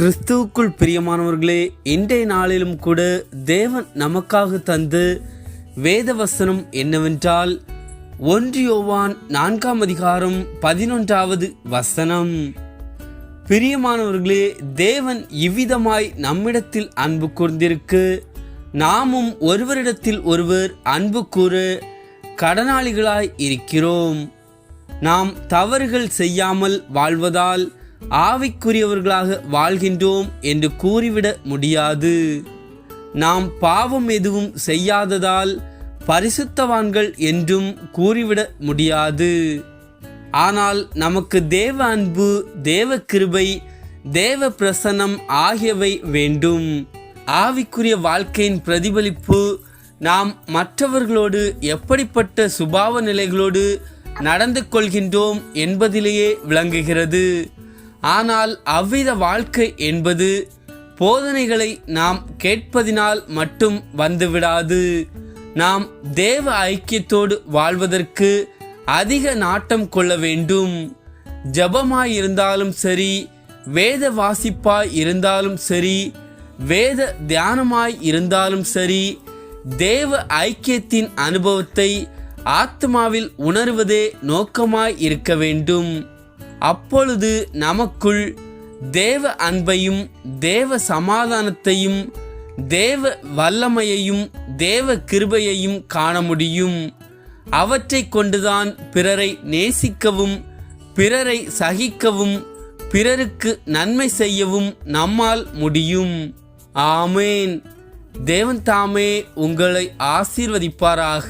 கிறிஸ்துவுக்குள் பிரியமானவர்களே இன்றைய நாளிலும் கூட தேவன் நமக்காக தந்து வேத வசனம் என்னவென்றால் ஒன்று யோவான் நான்காம் அதிகாரம் பதினொன்றாவது வசனம். பிரியமானவர்களே தேவன் இவ்விதமாய் நம்மிடத்தில் அன்பு கூர்ந்திருக்கு. நாமும் ஒருவரிடத்தில் ஒருவர் அன்பு கூற கடனாளிகளாய் இருக்கிறோம். நாம் தவறுகள் செய்யாமல் வாழ்வதால் ஆவிக்குரியவர்களாக வாழ்கின்றோம் என்று கூறிவிட முடியாது. நாம் பாவம் எதுவும் செய்யாததால் பரிசுத்தவான்கள் என்றும் கூறிவிட முடியாது. ஆனால் நமக்கு தேவ அன்பு தேவ கிருபை தேவ பிரசன்னம் ஆகியவை வேண்டும். ஆவிக்குரிய வாழ்க்கையின் பிரதிபலிப்பு நாம் மற்றவர்களோடு எப்படிப்பட்ட சுபாவ நிலைகளோடு நடந்து கொள்கின்றோம் என்பதிலேயே விளங்குகிறது. ஆனால் அவ்வித வாழ்க்கை என்பது போதனைகளை நாம் கேட்பதினால் மட்டும் வந்துவிடாது. நாம் தேவ ஐக்கியத்தோடு வாழ்வதற்கு அதிக நாட்டம் கொள்ள வேண்டும். ஜபமாய் இருந்தாலும் சரி வேத வாசிப்பாய் இருந்தாலும் சரி வேத தியானமாய் இருந்தாலும் சரி தேவ ஐக்கியத்தின் அனுபவத்தை ஆத்மாவில் உணர்வதே நோக்கமாய் இருக்க வேண்டும். அப்பொழுது நமக்குள் தேவ அன்பையும் தேவ சமாதானத்தையும் தேவ வல்லமையையும் தேவ கிருபையையும் காண முடியும். அவற்றை கொண்டுதான் பிறரை நேசிக்கவும் பிறரை சகிக்கவும் பிறருக்கு நன்மை செய்யவும் நம்மால் முடியும். ஆமேன். தேவன் தாமே உங்களை ஆசீர்வதிப்பாராக.